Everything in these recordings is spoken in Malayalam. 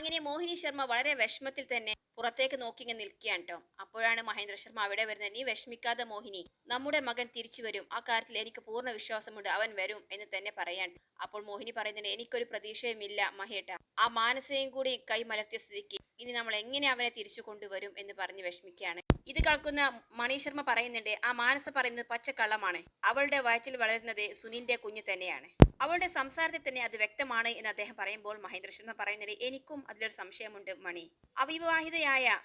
അങ്ങനെ മോഹിനി ശർമ്മ വളരെ വിഷമത്തിൽ തന്നെ പുറത്തേക്ക് നോക്കി ഇങ്ങനെ നിൽക്കുകയാണ് കേട്ടോ അപ്പോഴാണ് മഹേന്ദ്ര ശർമ്മ അവിടെ വരുന്നത് നീ വിഷമിക്കാതെ മോഹിനി നമ്മുടെ മകൻ തിരിച്ചു വരും. ആ കാര്യത്തിൽ എനിക്ക് പൂർണ വിശ്വാസമുണ്ട്. അവൻ വരും എന്ന് തന്നെ പറയാൻ. അപ്പോൾ മോഹിനി പറയുന്നുണ്ട് എനിക്കൊരു പ്രതീക്ഷയുമില്ല മഹേട്ട. ആ മാനസയും കൂടി കൈ മലർത്തിയ സ്ഥിതിക്ക് ഇനി നമ്മൾ എങ്ങനെ അവനെ തിരിച്ചു കൊണ്ടുവരും എന്ന് പറഞ്ഞ് വിഷമിക്കുകയാണ്. ഇത് കേൾക്കുന്ന മണി ശർമ്മ പറയുന്നുണ്ട് ആ മാനസ പറയുന്നത് പച്ചക്കള്ളമാണ്. അവളുടെ വയറ്റിൽ വളരുന്നത് സുനിലിന്റെ കുഞ്ഞ് തന്നെയാണ്. അവളുടെ സംസാരത്തിൽ തന്നെ അത് വ്യക്തമാണ് എന്ന് അദ്ദേഹം പറയുമ്പോൾ മഹേന്ദ്ര ശർമ്മ പറയുന്നത് എനിക്കും അതിലൊരു സംശയമുണ്ട് മണി. അവിവാഹിതയായ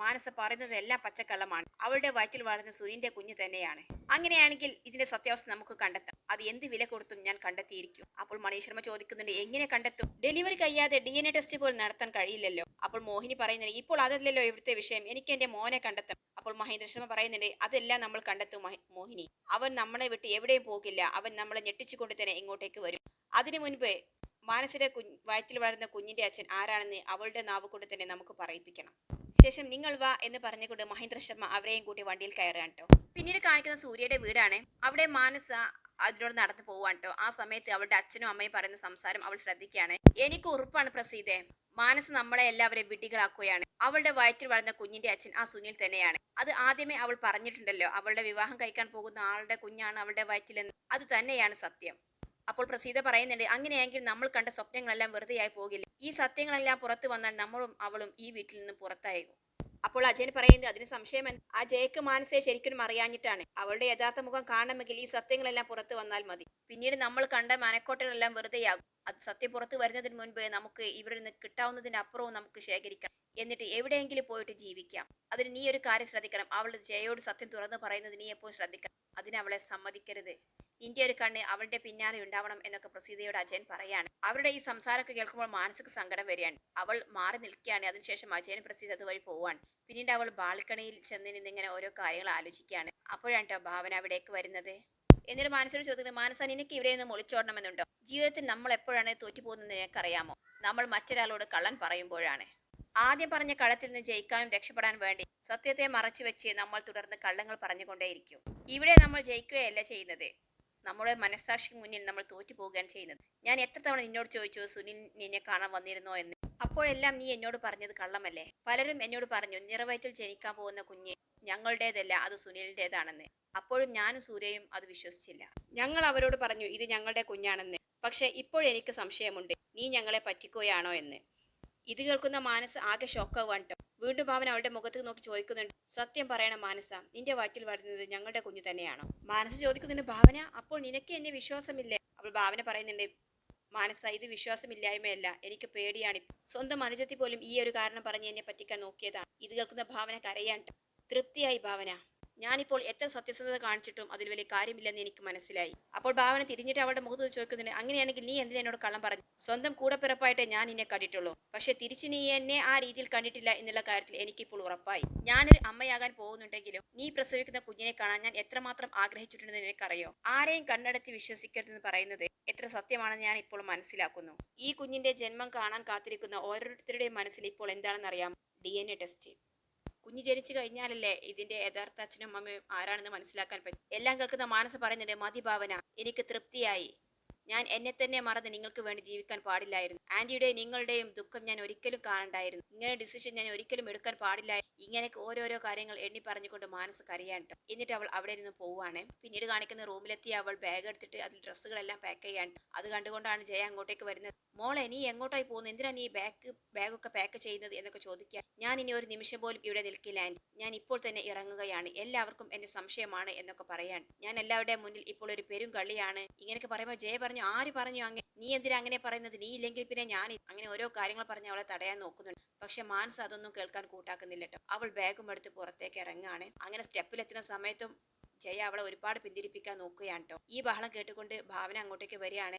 മാനസ പറയുന്നത് എല്ലാം പച്ചക്കള്ളമാണ്. അവളുടെ വയറ്റിൽ വളർന്ന സുനിന്റെ കുഞ്ഞ് തന്നെയാണ്. അങ്ങനെയാണെങ്കിൽ ഇതിന്റെ സത്യാവസ്ഥ നമുക്ക് കണ്ടെത്താം. അത് എന്ത് വില കൊടുത്തും ഞാൻ കണ്ടെത്തിയിരിക്കും. അപ്പോൾ മണീശർമ്മ ചോദിക്കുന്നുണ്ട് എങ്ങനെ കണ്ടെത്തും? ഡെലിവറി കഴിയാതെ ഡി എൻ എ ടെസ്റ്റ് പോലും നടത്താൻ കഴിയില്ലല്ലോ. അപ്പോൾ മോഹിനി പറയുന്നത് ഇപ്പോൾ അതല്ലല്ലോ ഇവിടുത്തെ വിഷയം. എനിക്ക് എന്റെ മോനെ കണ്ടെത്തണം. അപ്പോൾ മഹേന്ദ്ര ശർമ്മ പറയുന്നുണ്ട് അതെല്ലാം നമ്മൾ കണ്ടെത്തും മോഹിനി. അവൻ നമ്മളെ വിട്ട് എവിടെയും പോകില്ല. അവൻ നമ്മളെ ഞെട്ടിച്ചുകൊണ്ട് തന്നെ ഇങ്ങോട്ടേക്ക് വരും. അതിനു മുൻപ് മാനസിക കുഞ്ഞ് വയറ്റിൽ വളരുന്ന കുഞ്ഞിന്റെ അച്ഛൻ ആരാണെന്ന് അവളുടെ നാവ് കൊണ്ട് തന്നെ നമുക്ക് പറയിപ്പിക്കണം. ശേഷം നിങ്ങൾ വാ എന്ന് പറഞ്ഞുകൊണ്ട് മഹേന്ദ്ര ശർമ്മ അവരെയും കൂട്ടി വണ്ടിയിൽ കയറുകയാണ് കേട്ടോ പിന്നീട് കാണിക്കുന്ന സൂര്യയുടെ വീടാണ്. അവിടെ മാനസ അതിനോട് നടന്നു പോവാണ് കേട്ടോ ആ സമയത്ത് അവളുടെ അച്ഛനും അമ്മയും പറയുന്ന സംസാരം അവൾ ശ്രദ്ധിക്കുകയാണ്. എനിക്ക് ഉറപ്പാണ് പ്രസീതെ. മാനസ് നമ്മളെ എല്ലാവരെയും വിട്ടികളാക്കുകയാണ് അവളുടെ വയറ്റിൽ വളർന്ന കുഞ്ഞിന്റെ അച്ഛൻ ആ സുനിൽ തന്നെയാണ്. അത് ആദ്യമേ അവൾ പറഞ്ഞിട്ടുണ്ടല്ലോ. അവളുടെ വിവാഹം കഴിക്കാൻ പോകുന്ന ആളുടെ കുഞ്ഞാണ് അവളുടെ വയറ്റിലെന്ന്. അത് തന്നെയാണ് സത്യം. അപ്പോൾ പ്രസീത പറയുന്നുണ്ട് അങ്ങനെയെങ്കിൽ നമ്മൾ കണ്ട സ്വപ്നങ്ങളെല്ലാം വെറുതെയായി പോകില്ല? ഈ സത്യങ്ങളെല്ലാം പുറത്തു വന്നാൽ നമ്മളും അവളും ഈ വീട്ടിൽ നിന്ന് പുറത്തായേക്കും അപ്പോൾ അജയൻ പറയുന്നത് അതിന് സംശയം? ആ ജയക്ക് മാനസയെ ശരിക്കും അറിയാഞ്ഞിട്ടാണ്. അവളുടെ യഥാർത്ഥ മുഖം കാണണമെങ്കിൽ ഈ സത്യങ്ങളെല്ലാം പുറത്തു വന്നാൽ മതി. പിന്നീട് നമ്മൾ കണ്ട മനക്കോട്ടകളെല്ലാം വെറുതെയാകും. അത് സത്യം പുറത്ത് വരുന്നതിന് മുൻപ് നമുക്ക് ഇവിടെ നിന്ന് കിട്ടാവുന്നതിന് അപ്പുറവും നമുക്ക് ശേഖരിക്കാം. എന്നിട്ട് എവിടെയെങ്കിലും പോയിട്ട് ജീവിക്കാം. അതിന് നീ ഒരു കാര്യം ശ്രദ്ധിക്കണം. അവളുടെ ജയയോട് സത്യം തുറന്നു പറയുന്നത് നീ എപ്പോഴും ശ്രദ്ധിക്കണം. അതിന് അവളെ സമ്മതിക്കരുത്. ഇന്ത്യ ഒരു കണ്ണ് അവളുടെ പിന്നാലെ ഉണ്ടാവണം എന്നൊക്കെ പ്രസീതയോട് അജയൻ പറയാണ്. അവരുടെ ഈ സംസാരമൊക്കെ കേൾക്കുമ്പോൾ മാനസിക സങ്കടം വരികയാണ്. അവൾ മാറി നിൽക്കുകയാണ്. അതിനുശേഷം അജയൻ പ്രസീത അതുവഴി പോവാണ് പിന്നീട് അവൾ ബാൽക്കണിയിൽ ചെന്ന് നിന്നിങ്ങനെ ഓരോ കാര്യങ്ങൾ ആലോചിക്കുകയാണ്. അപ്പോഴാണ് കേട്ടോ ഭാവന അവിടേക്ക് വരുന്നത്. എന്നിട്ട് മാനസോട് ചോദിക്കുന്നത് മാനസ നിനക്ക് ഇവിടെ നിന്ന് ഒളിച്ചോടണമെന്നുണ്ടോ ജീവിതത്തിൽ നമ്മൾ എപ്പോഴാണ് തോറ്റുപോകുന്നത് നിനക്കറിയാമോ? നമ്മൾ മറ്റൊരാളോട് കള്ളൻ പറയുമ്പോഴാണ്. ആദ്യം പറഞ്ഞ കള്ളത്തിൽ നിന്ന് ജയിക്കാനും രക്ഷപ്പെടാൻ വേണ്ടി സത്യത്തെ മറച്ചു വെച്ച് നമ്മൾ തുടർന്ന് കള്ളങ്ങൾ പറഞ്ഞുകൊണ്ടേയിരിക്കും. ഇവിടെ നമ്മൾ ജയിക്കുകയല്ല ചെയ്യുന്നത്. നമ്മുടെ മനസ്സാക്ഷിക്ക് മുന്നിൽ നമ്മൾ തോറ്റു പോവുകയാണ് ചെയ്യുന്നത്. ഞാൻ എത്ര തവണ നിന്നോട് ചോദിച്ചു സുനിൽ നിന്നെ കാണാൻ വന്നിരുന്നോ? എന്ന്. അപ്പോഴെല്ലാം നീ എന്നോട് പറഞ്ഞത് കള്ളമല്ലേ? പലരും എന്നോട് പറഞ്ഞു നിറവയറ്റിൽ ജനിക്കാൻ പോകുന്ന കുഞ്ഞ് ഞങ്ങളുടേതല്ല അത് സുനിലിന്റെതാണെന്ന് അപ്പോഴും ഞാനും സൂര്യയും അത് വിശ്വസിച്ചില്ല. ഞങ്ങൾ അവരോട് പറഞ്ഞു ഇത് ഞങ്ങളുടെ കുഞ്ഞാണെന്ന്. പക്ഷെ ഇപ്പോഴെനിക്ക് സംശയമുണ്ട്. നീ ഞങ്ങളെ പറ്റിക്കുകയാണോ എന്ന് ഇത് കേൾക്കുന്ന മാനസ് ആകെ ഷോക്കാവാണ് കേട്ടോ വീണ്ടും അവൻ അവളുടെ മുഖത്ത് നോക്കി ചോദിക്കുന്നുണ്ട് സത്യം പറയണം മാനസ നിന്റെ വയറ്റിൽ വരുന്നത് ഞങ്ങളുടെ കുഞ്ഞു തന്നെയാണോ മാനസ് ചോദിക്കുന്നുണ്ട് ഭാവന അപ്പോൾ നിനക്ക് എന്നെ വിശ്വാസമില്ലേ അപ്പോൾ ഭാവന പറയുന്നുണ്ട് മാനസ ഇത് വിശ്വാസമില്ലായ്മയല്ല. എനിക്ക് പേടിയാണ്. സ്വന്തം അനുജത്തി പോലും ഈ ഒരു കാരണം പറഞ്ഞ് എന്നെ പറ്റിക്കാൻ നോക്കിയതാണ്. ഇത് കേൾക്കുന്ന ഭാവന കരയാണ് തൃപ്തിയായി ഭാവന. ഞാനിപ്പോൾ എത്ര സത്യസന്ധത കാണിച്ചിട്ടും അതിൽ വലിയ കാര്യമില്ലെന്ന് എനിക്ക് മനസ്സിലായി. അപ്പോൾ ഭാവന തിരിഞ്ഞിട്ട് അവളുടെ മുഖത്ത് ചോദിക്കുന്നുണ്ട് അങ്ങനെയാണെങ്കിൽ നീ എന്തിനാ എന്നോട് കള്ളം പറഞ്ഞു സ്വന്തം കൂടപ്പിറപ്പായിട്ടേ ഞാൻ നിന്നെ കണ്ടിട്ടുള്ളൂ. പക്ഷെ തിരിച്ചു നീ എന്നെ ആ രീതിയിൽ കണ്ടിട്ടില്ല എന്നുള്ള കാര്യത്തിൽ എനിക്കിപ്പോൾ ഉറപ്പായി. ഞാനൊരു അമ്മയാകാൻ പോകുന്നുണ്ടെങ്കിലും നീ പ്രസവിക്കുന്ന കുഞ്ഞിനെ കാണാൻ ഞാൻ എത്രമാത്രം ആഗ്രഹിച്ചിട്ടുണ്ടെന്ന് നിനക്കറിയോ? ആരെയും കണ്ണടച്ച് വിശ്വസിക്കരുതെന്ന് പറയുന്നത് എത്ര സത്യമാണെന്ന് ഞാൻ ഇപ്പോൾ മനസ്സിലാക്കുന്നു. ഈ കുഞ്ഞിന്റെ ജന്മം കാണാൻ കാത്തിരിക്കുന്ന ഓരോരുത്തരുടെയും മനസ്സിൽ ഇപ്പോൾ എന്താണെന്ന് അറിയാം ഡി എൻ എ ടെസ്റ്റ്. കുഞ്ഞ് ജനിച്ചു കഴിഞ്ഞാലല്ലേ ഇതിന്റെ യഥാർത്ഥ അച്ഛനും അമ്മയും ആരാണെന്ന് മനസ്സിലാക്കാൻ പറ്റും? എല്ലാം കേൾക്കുന്ന മാനസ പറയുന്നുണ്ട് മതി ഭാവന എനിക്ക് തൃപ്തിയായി. ഞാൻ എന്നെ തന്നെ മറന്ന് നിങ്ങൾക്ക് വേണ്ടി ജീവിക്കാൻ പാടില്ലായിരുന്നു. ആന്റിയുടെയും നിങ്ങളുടെയും ദുഃഖം ഞാൻ ഒരിക്കലും കാണണ്ടായിരുന്നു. ഇങ്ങനെ ഡിസിഷൻ ഞാൻ ഒരിക്കലും എടുക്കാൻ പാടില്ല ഇങ്ങനെയൊക്കെ ഓരോരോ കാര്യങ്ങൾ എണ്ണി പറഞ്ഞുകൊണ്ട് മാനസ് കരയാണ്ട് ട്ടോ. എന്നിട്ട് അവൾ അവിടെ നിന്ന് പോവുകയാണ് പിന്നീട് കാണിക്കുന്ന റൂമിലെത്തി അവൾ ബാഗ് എടുത്തിട്ട് അതിൽ ഡ്രസ്സുകളെല്ലാം പാക്ക് ചെയ്യാണ്ട് അത് കണ്ടുകൊണ്ടാണ് ജയ അങ്ങോട്ടേക്ക് വരുന്നത്. മോളെ നീ എങ്ങോട്ടായി പോകുന്നത് എന്തിനാ നീ ബാഗ് ബാഗൊക്കെ പാക്ക് ചെയ്യുന്നത് എന്നൊക്കെ ചോദിക്കുക. ഞാൻ ഇനി ഒരു നിമിഷം പോലും ഇവിടെ നിൽക്കില്ല ഞാൻ ഇപ്പോൾ തന്നെ ഇറങ്ങുകയാണ്. എല്ലാവർക്കും എന്റെ സംശയമാണ് എന്നൊക്കെ പറയാൻ ഞാൻ എല്ലാവരുടെയും മുന്നിൽ ഇപ്പോൾ ഒരു പെരും കളിയാണ് ഇങ്ങനെയൊക്കെ പറയുമ്പോൾ ജയ പറഞ്ഞു ആര് പറഞ്ഞു അങ്ങനെ നീ എന്തിനാ അങ്ങനെ പറയുന്നത്? നീ ഇല്ലെങ്കിൽ പിന്നെ ഞാൻ അങ്ങനെ ഓരോ കാര്യങ്ങൾ പറഞ്ഞ് അവളെ തടയാൻ നോക്കുന്നുണ്ട്. പക്ഷെ മാൻസ് അതൊന്നും കേൾക്കാൻ കൂട്ടാക്കുന്നില്ല കേട്ടോ അവൾ ബാഗും എടുത്ത് പുറത്തേക്ക് ഇറങ്ങാണ് അങ്ങനെ സ്റ്റെപ്പിലെത്തുന്ന സമയത്തും ജയ അവളെ ഒരുപാട് പിന്തിരിപ്പിക്കാൻ നോക്കുകയാണ് കേട്ടോ ഈ ബഹളം കേട്ടുകൊണ്ട് ഭാവന അങ്ങോട്ടേക്ക് വരികയാണ്.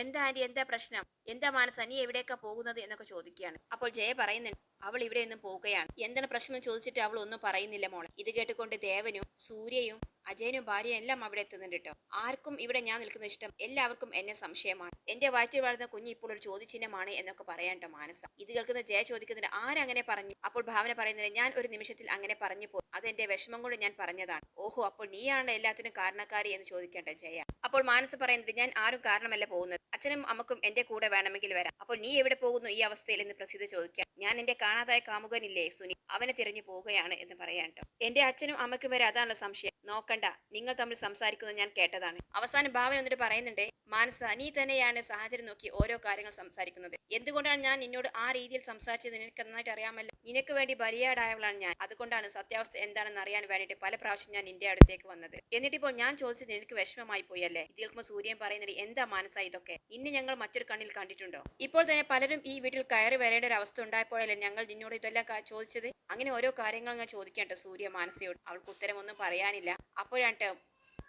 എന്താ ആന്റി? എന്താ പ്രശ്നം? എന്താ മാനസ? നീ എവിടെയൊക്കെ പോകുന്നത്? എന്നൊക്കെ ചോദിക്കുകയാണ്. അപ്പോൾ ജയ പറയുന്നുണ്ട് അവൾ ഇവിടെ നിന്നും പോവുകയാണ് എന്താണ് പ്രശ്നം? ചോദിച്ചിട്ട് അവൾ ഒന്നും പറയുന്നില്ല മോളെ. ഇത് കേട്ടുകൊണ്ട് ദേവനും സൂര്യയും അജയനും ഭാര്യയും എല്ലാം അവിടെ എത്തുന്നുണ്ട് കേട്ടോ ആർക്കും ഇവിടെ ഞാൻ നിൽക്കുന്ന ഇഷ്ടം എല്ലാവർക്കും എന്നെ സംശയമാണ്. എന്റെ വയറ്റിൽ വളർന്ന കുഞ്ഞ് ഇപ്പോൾ ഒരു ചോദ്യചിഹ്നമാണ് എന്നൊക്കെ പറയാൻ മാനസ. ഇത് കേൾക്കുന്ന ജയ ചോദിക്കുന്നുണ്ട് ആരങ്ങനെ പറഞ്ഞു? അപ്പോൾ ഭാവന പറയുന്നത് ഞാൻ ഒരു നിമിഷത്തിൽ അങ്ങനെ പറഞ്ഞു പോകും എന്റെ വിഷമം കൊണ്ട് ഞാൻ പറഞ്ഞതാണ്. ഓഹോ അപ്പോൾ നീയാണ് എല്ലാത്തിനും കാരണക്കാരി എന്ന് ചോദിക്കേണ്ട ജയ? അപ്പോൾ മാനസ പറയുന്നത് ഞാൻ ആരും കാരണമല്ല പോകുന്നത്. അച്ഛനും അമ്മക്കും എന്റെ കൂടെ വേണമെങ്കിൽ വരാം. അപ്പോൾ നീ എവിടെ പോകുന്നു ഈ അവസ്ഥയിൽ എന്ന് പ്രസിദ്ധ ചോദിക്കാം ഞാൻ എന്റെ കാണാതായ കാമുകനില്ലേ സുനി? അവനെ തിരഞ്ഞു പോവുകയാണ് എന്ന് പറയാൻ ട്ടോ. എന്റെ അച്ഛനും അമ്മയ്ക്കും വരെ അതാണല്ലോ സംശയം. നോക്കണ്ട. നിങ്ങൾ തമ്മിൽ സംസാരിക്കുന്നത് ഞാൻ കേട്ടതാണ്. അവസാനം ഭാവൻ എന്നിട്ട് പറയുന്നുണ്ട് മാനസ നീ തന്നെയാണ് സാഹചര്യം നോക്കി ഓരോ കാര്യങ്ങൾ സംസാരിക്കുന്നത്. എന്തുകൊണ്ടാണ് ഞാൻ നിന്നോട് ആ രീതിയിൽ സംസാരിച്ചത്? നിനക്ക് നന്നായിട്ട് അറിയാമല്ലോ. നിനക്ക് വേണ്ടി ബലിയാടായവളാണ് ഞാൻ. അതുകൊണ്ടാണ് സത്യാവസ്ഥ എന്താണെന്ന് അറിയാൻ വേണ്ടിയിട്ട് പല പ്രാവശ്യം ഞാൻ നിന്റെ അടുത്തേക്ക് വന്നത്. എന്നിട്ടിപ്പോൾ ഞാൻ ചോദിച്ചത് നിനക്ക് വിഷമമായി പോയല്ലേ ഇതിൽ സൂര്യൻ പറയുന്നത് എന്താ മാനസ ഇതൊക്കെ? ഇന്ന് ഞങ്ങൾ മറ്റൊരു കണ്ണിൽ കണ്ടിട്ടുണ്ടോ? ഇപ്പോൾ തന്നെ പലരും ഈ വീട്ടിൽ കയറി വരേണ്ട ഒരു അവസ്ഥ ഉണ്ടായപ്പോഴല്ലേ ഞങ്ങൾ നിന്നോട് ഇതെല്ലാം ചോദിച്ചത്? അങ്ങനെ ഓരോ കാര്യങ്ങൾ ഞാൻ ചോദിക്കേണ്ട സൂര്യ മാനസയോട്. അവൾക്ക് ഉത്തരമൊന്നും പറയാനില്ല. അപ്പോഴാണ്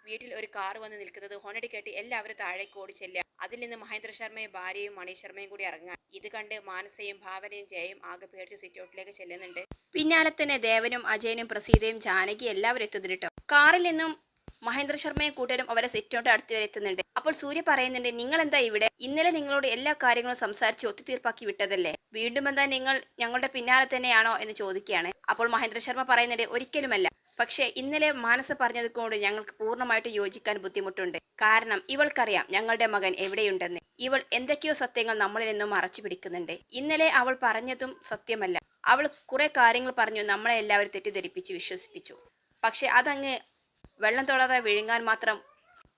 വീട്ടിൽ ഒരു കാർ വന്ന് നിൽക്കുന്നത് ഹോണടി കേട്ട് എല്ലാവരും താഴേക്ക് ഓടി ചെല്ലുക. അതിൽ നിന്ന് മഹേന്ദ്ര ശർമ്മയും ഭാര്യയും മണി ശർമ്മയും കൂടി ഇറങ്ങാൻ ഇത് കണ്ട് മാനസയും ഭാവനയും ജയയും ആകെ പേടിച്ച് സിറ്റൗട്ടിലേക്ക് ചെല്ലുന്നുണ്ട്. പിന്നാലെ തന്നെ ദേവനും അജയനും പ്രസീതയും ജാനകി എല്ലാവരും എത്തുന്നുണ്ട് കാറിൽ നിന്നും മഹേന്ദ്ര ശർമ്മയും കൂട്ടരും അവരെ സിറ്റൗട്ട് അടുത്ത് വരെ എത്തുന്നുണ്ട്. അപ്പോൾ സൂര്യ പറയുന്നുണ്ട് നിങ്ങൾ എന്താ ഇവിടെ? ഇന്നലെ നിങ്ങളോട് എല്ലാ കാര്യങ്ങളും സംസാരിച്ച് ഒത്തുതീർപ്പാക്കി വിട്ടതല്ലേ? വീണ്ടും എന്താ നിങ്ങൾ ഞങ്ങളുടെ പിന്നാലെ തന്നെയാണോ? എന്ന് ചോദിക്കുകയാണ്. അപ്പോൾ മഹേന്ദ്ര ശർമ്മ പറയുന്നുണ്ട് ഒരിക്കലുമല്ല. പക്ഷേ ഇന്നലെ മാനസ പറഞ്ഞത് കൊണ്ട് ഞങ്ങൾക്ക് പൂർണമായിട്ട് യോജിക്കാൻ ബുദ്ധിമുട്ടുണ്ട്. കാരണം ഇവൾക്കറിയാം ഞങ്ങളുടെ മകൻ എവിടെയുണ്ടെന്ന്. ഇവൾ എന്തൊക്കെയോ സത്യങ്ങൾ നമ്മളിൽ നിന്നും മറച്ചു പിടിക്കുന്നുണ്ട്. ഇന്നലെ അവൾ പറഞ്ഞതും സത്യമല്ല. അവൾ കുറെ കാര്യങ്ങൾ പറഞ്ഞു നമ്മളെ എല്ലാവരും തെറ്റിദ്ധരിപ്പിച്ച് വിശ്വസിപ്പിച്ചു. പക്ഷെ അതങ്ങ് വെള്ളം തൊടാതെ വിഴുങ്ങാൻ മാത്രം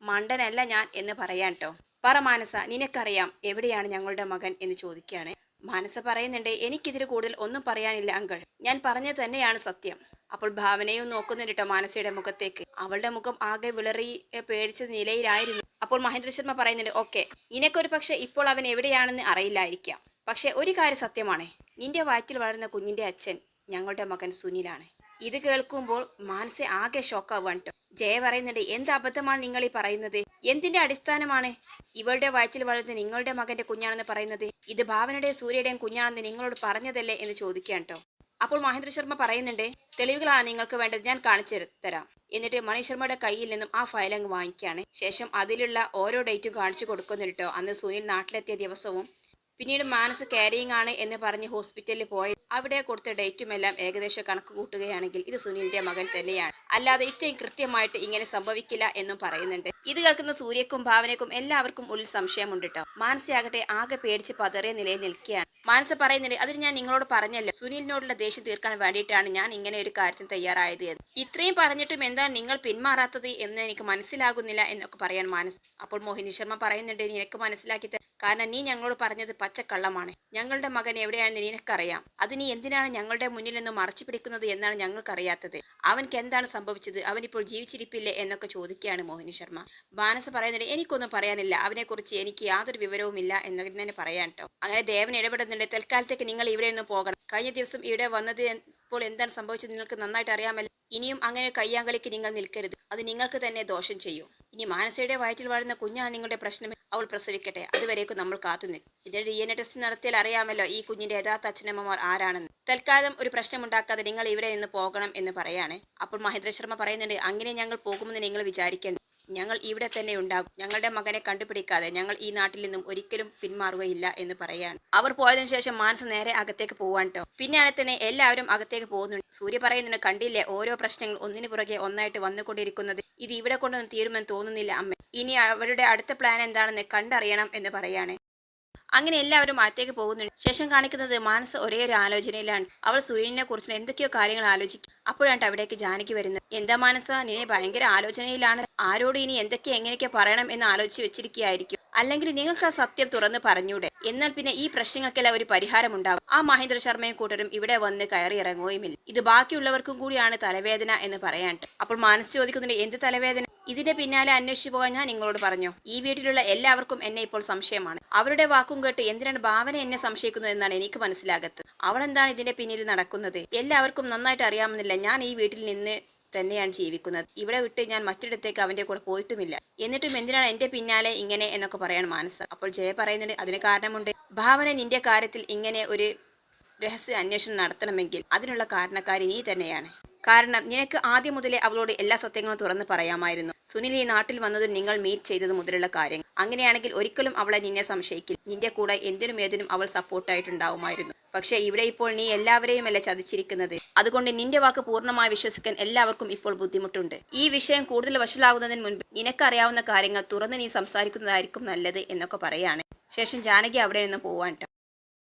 മണ്ടനല്ല ഞാൻ എന്ന് പറയാൻ കേട്ടോ പറ മാനസ നിനക്കറിയാം എവിടെയാണ് ഞങ്ങളുടെ മകൻ എന്ന് ചോദിക്കുകയാണ്. മാനസ പറയുന്നുണ്ട് എനിക്കിതിൽ കൂടുതൽ ഒന്നും പറയാനില്ല അങ്കിൾ. ഞാൻ പറഞ്ഞത് തന്നെയാണ് സത്യം. അപ്പോൾ ഭാവനയും നോക്കുന്നുണ്ട് കേട്ടോ മാനസയുടെ മുഖത്തേക്ക്. അവളുടെ മുഖം ആകെ വിളറി പേടിച്ച നിലയിലായിരുന്നു. അപ്പോൾ മഹേന്ദ്ര ശർമ്മ പറയുന്നുണ്ട് ഓക്കെ നിനക്കൊരു പക്ഷെ ഇപ്പോൾ അവൻ എവിടെയാണെന്ന് അറിയില്ലായിരിക്കാം. പക്ഷെ ഒരു കാര്യം സത്യമാണ് നിന്റെ വയറ്റിൽ വളരുന്ന കുഞ്ഞിന്റെ അച്ഛൻ ഞങ്ങളുടെ മകൻ സുനിലാണ്. ഇത് കേൾക്കുമ്പോൾ മാനസ ആകെ ഷോക്കാവാൻ കേട്ടോ ജയ പറയുന്നുണ്ട് എന്ത് അബദ്ധമാണ് നിങ്ങൾ ഈ പറയുന്നത്? എന്തിന്റെ അടിസ്ഥാനമാണ്? ഇവളുടെ വയറ്റിൽ വളർന്ന നിങ്ങളുടെ മകന്റെ കുഞ്ഞാണെന്ന് പറയുന്നത്? ഇത് ഭാവനയുടെയും സൂര്യയുടെയും കുഞ്ഞാണെന്ന് നിങ്ങളോട് പറഞ്ഞതല്ലേ? എന്ന് ചോദിക്കാൻ ട്ടോ. അപ്പോൾ മഹേന്ദ്ര ശർമ്മ പറയുന്നുണ്ട് തെളിവുകളാണ് നിങ്ങൾക്ക് വേണ്ടത് ഞാൻ കാണിച്ചു തരാം എന്നിട്ട് മണി ശർമ്മയുടെ കയ്യിൽ നിന്നും ആ ഫയൽ അങ്ങ് വാങ്ങിക്കുകയാണ്. ശേഷം അതിലുള്ള ഓരോ ഡേറ്റും കാണിച്ചു കൊടുക്കുന്നുണ്ട് കേട്ടോ അന്ന് സുനിൽ നാട്ടിലെത്തിയ ദിവസവും പിന്നീട് മാനസ് കാരിയിങ് ആണ് എന്ന് പറഞ്ഞ് ഹോസ്പിറ്റലിൽ പോയി അവിടെ കൊടുത്ത ഡേറ്റും എല്ലാം ഏകദേശം കണക്ക് കൂട്ടുകയാണെങ്കിൽ ഇത് സുനിലിന്റെ മകൻ തന്നെയാണ്. അല്ലാതെ ഇത്രയും കൃത്യമായിട്ട് ഇങ്ങനെ സംഭവിക്കില്ല എന്നും പറയുന്നുണ്ട്. ഇത് കേൾക്കുന്ന സൂര്യക്കും ഭാവനയ്ക്കും എല്ലാവർക്കും ഉള്ളിൽ സംശയമുണ്ട് കേട്ടോ മാനസയാകട്ടെ ആകെ പേടിച്ച് പതറിയ നിലയിൽ നിൽക്കുകയാണ്. മാനസ പറയുന്നില്ല അതിന് ഞാൻ നിങ്ങളോട് പറഞ്ഞല്ലോ സുനിലിനോടുള്ള ദേഷ്യം തീർക്കാൻ വേണ്ടിയിട്ടാണ് ഞാൻ ഇങ്ങനെ ഒരു കാര്യത്തിന് തയ്യാറായത് ഇത്രയും പറഞ്ഞിട്ടും എന്താണ് നിങ്ങൾ പിന്മാറാത്തത് എന്ന് എനിക്ക് മനസ്സിലാകുന്നില്ല എന്നൊക്കെ പറയാൻ മാനസ്. അപ്പോൾ മോഹിനി ശർമ്മ പറയുന്നുണ്ട് നിനക്ക് മനസ്സിലാക്കി കാരണം നീ ഞങ്ങളോട് പറഞ്ഞത് പച്ചക്കള്ളമാണ്. ഞങ്ങളുടെ മകൻ എവിടെയാണെന്ന് നിനക്കറിയാം. അത് നീ എന്തിനാണ് ഞങ്ങളുടെ മുന്നിൽ നിന്ന് മറച്ചു പിടിക്കുന്നത് എന്നാണ് ഞങ്ങൾക്കറിയാത്തത്. അവൻക്ക് എന്താണ് സംഭവിച്ചത്? അവനിപ്പോൾ ജീവിച്ചിരിപ്പില്ലേ എന്നൊക്കെ ചോദിക്കുകയാണ് മോഹിനി ശർമ്മ. ബാനസ് പറയുന്നത് എനിക്കൊന്നും പറയാനില്ല. അവനെക്കുറിച്ച് എനിക്ക് യാതൊരു വിവരവുമില്ല എന്ന് തന്നെ പറയാൻ കേട്ടോ. അങ്ങനെ ദേവൻ ഇടപെടുന്നുണ്ട് തൽക്കാലത്തേക്ക് നിങ്ങൾ ഇവിടെ നിന്ന് പോകണം. കഴിഞ്ഞ ദിവസം ഇവിടെ വന്നത് ഇപ്പോൾ എന്താണ് സംഭവിച്ചത് നിങ്ങൾക്ക് നന്നായിട്ട് അറിയാമല്ലോ. ഇനിയും അങ്ങനെ കയ്യാങ്കളിക്ക് നിങ്ങൾ നിൽക്കരുത്. അത് നിങ്ങൾക്ക് തന്നെ ദോഷം ചെയ്യും. ഇനി മാനസയുടെ വയറ്റിൽ വളരുന്ന കുഞ്ഞാണ് നിങ്ങളുടെ പ്രശ്നം. അവൾ പ്രസവിക്കട്ടെ. അതുവരേക്കും നമ്മൾ കാത്തു നിൽക്കും ഇതിന്റെ ഡി എൻ എ ടെസ്റ്റ് നടത്തിയാൽ അറിയാമല്ലോ ഈ കുഞ്ഞിന്റെ യഥാർത്ഥ അച്ഛനമ്മമാർ ആരാണെന്ന്. തൽക്കാലം ഒരു പ്രശ്നം ഉണ്ടാക്കാതെ നിങ്ങൾ ഇവിടെ നിന്ന് പോകണം എന്ന് പറയാണ്. അപ്പോൾ മഹേന്ദ്ര ശർമ്മ പറയുന്നുണ്ട് അങ്ങനെ ഞങ്ങൾ പോകുമെന്ന് നിങ്ങൾ വിചാരിക്കേണ്ട. ഞങ്ങൾ ഇവിടെ തന്നെ ഉണ്ടാകും. ഞങ്ങളുടെ മകനെ കണ്ടുപിടിക്കാതെ ഞങ്ങൾ ഈ നാട്ടിൽ നിന്നും ഒരിക്കലും പിന്മാറുകയില്ല എന്ന് പറയാണ് അവർ പോയതിനു ശേഷം മാനസ നേരെ അകത്തേക്ക് പോവാൻ ട്ടോ. പിന്നാലെ തന്നെ എല്ലാവരും അകത്തേക്ക് പോകുന്നുണ്ട് സൂര്യ പറയുന്നുണ്ട് കണ്ടില്ലേ ഓരോ പ്രശ്നങ്ങൾ ഒന്നിനു പുറകെ ഒന്നായിട്ട് വന്നുകൊണ്ടിരിക്കുന്നത്. ഇത് ഇവിടെ കൊണ്ടൊന്നും തീരുമെന്ന് തോന്നുന്നില്ല അമ്മ. ഇനി അവരുടെ അടുത്ത പ്ലാൻ എന്താണെന്ന് കണ്ടറിയണം എന്ന് പറയാണ് അങ്ങനെ എല്ലാവരും അകത്തേക്ക് പോകുന്നുണ്ട്. ശേഷം കാണിക്കുന്നത് മാനസ് ഒരേ ഒരു ആലോചനയിലാണ്. അവൾ സുരേഷിനെ കുറിച്ച് എന്തൊക്കെയോ കാര്യങ്ങൾ ആലോചിക്കും. അപ്പോഴാണ് അവിടേക്ക് ജാനകി വരുന്നത്. എന്താ മാനസ നീ ഭയങ്കര ആലോചനയിലാണ്. ആരോട് ഇനി എന്തൊക്കെ എങ്ങനെയൊക്കെ പറയണം എന്ന് ആലോചിച്ച് വെച്ചിരിക്കുകയായിരിക്കും. അല്ലെങ്കിൽ നിങ്ങൾക്ക് ആ സത്യം തുറന്ന് പറഞ്ഞൂടെ. എന്നാൽ പിന്നെ ഈ പ്രശ്നങ്ങൾക്കെല്ലാം ഒരു പരിഹാരം ഉണ്ടാവും. ആ മഹേന്ദ്ര ശർമ്മയും കൂട്ടരും ഇവിടെ വന്ന് കയറി ഇറങ്ങുകയുമില്ല. ഇത് ബാക്കിയുള്ളവർക്കും കൂടിയാണ് തലവേദന എന്ന് പറയാനുണ്ട് അപ്പോൾ മാനസ് ചോദിക്കുന്നുണ്ട് എന്ത് തലവേദന? ഇതിന്റെ പിന്നാലെ അന്വേഷിച്ചു പോകാൻ ഞാൻ നിങ്ങളോട് പറഞ്ഞു. ഈ വീട്ടിലുള്ള എല്ലാവർക്കും എന്നെ ഇപ്പോൾ സംശയമാണ്. അവരുടെ വാക്കും കേട്ട് എന്തിനാണ് ഭാവന എന്നെ സംശയിക്കുന്നത് എന്നാണ് എനിക്ക് മനസ്സിലാകത്ത് അവൾ എന്താണ് ഇതിന്റെ പിന്നിൽ നടക്കുന്നത്? എല്ലാവർക്കും നന്നായിട്ട് അറിയാമെന്നില്ല ഞാൻ ഈ വീട്ടിൽ നിന്ന് തന്നെയാണ് ജീവിക്കുന്നത്. ഇവിടെ വിട്ട് ഞാൻ മറ്റിടത്തേക്ക് അവന്റെ കൂടെ പോയിട്ടുമില്ല. എന്നിട്ടും എന്തിനാണ് എന്റെ പിന്നാലെ ഇങ്ങനെ എന്നൊക്കെ പറയാണ് മാനസ. അപ്പോൾ ജയ പറയുന്നുണ്ട് അതിന് കാരണമുണ്ട്. ഭാവന നിന്റെ കാര്യത്തിൽ ഇങ്ങനെ ഒരു രഹസ്യ അന്വേഷണം നടത്തണമെങ്കിൽ അതിനുള്ള കാരണക്കാരി നീ തന്നെയാണ്. കാരണം നിനക്ക് ആദ്യം മുതലേ അവളോട് എല്ലാ സത്യങ്ങളും തുറന്ന് പറയാമായിരുന്നു. സുനിൽ ഈ നാട്ടിൽ വന്നതും നിങ്ങൾ മീറ്റ് ചെയ്തത് മുതലുള്ള കാര്യങ്ങൾ. അങ്ങനെയാണെങ്കിൽ ഒരിക്കലും അവളെ നിന്നെ സംശയിക്കില്ല. നിന്റെ കൂടെ എന്തിനും ഏതിനും അവൾ സപ്പോർട്ടായിട്ടുണ്ടാവുമായിരുന്നു. പക്ഷേ ഇവിടെ ഇപ്പോൾ നീ എല്ലാവരെയും അല്ല ചതിച്ചിരിക്കുന്നത്? അതുകൊണ്ട് നിന്റെ വാക്ക് പൂർണമായി വിശ്വസിക്കാൻ എല്ലാവർക്കും ഇപ്പോൾ ബുദ്ധിമുട്ടുണ്ട്. ഈ വിഷയം കൂടുതൽ വഷളാകുന്നതിന് മുൻപ് നിനക്കറിയാവുന്ന കാര്യങ്ങൾ തുറന്ന് നീ സംസാരിക്കുന്നതായിരിക്കും നല്ലത് എന്നൊക്കെ പറയാണ്. ശേഷം ജാനകി അവിടെ നിന്ന് പോവാൻ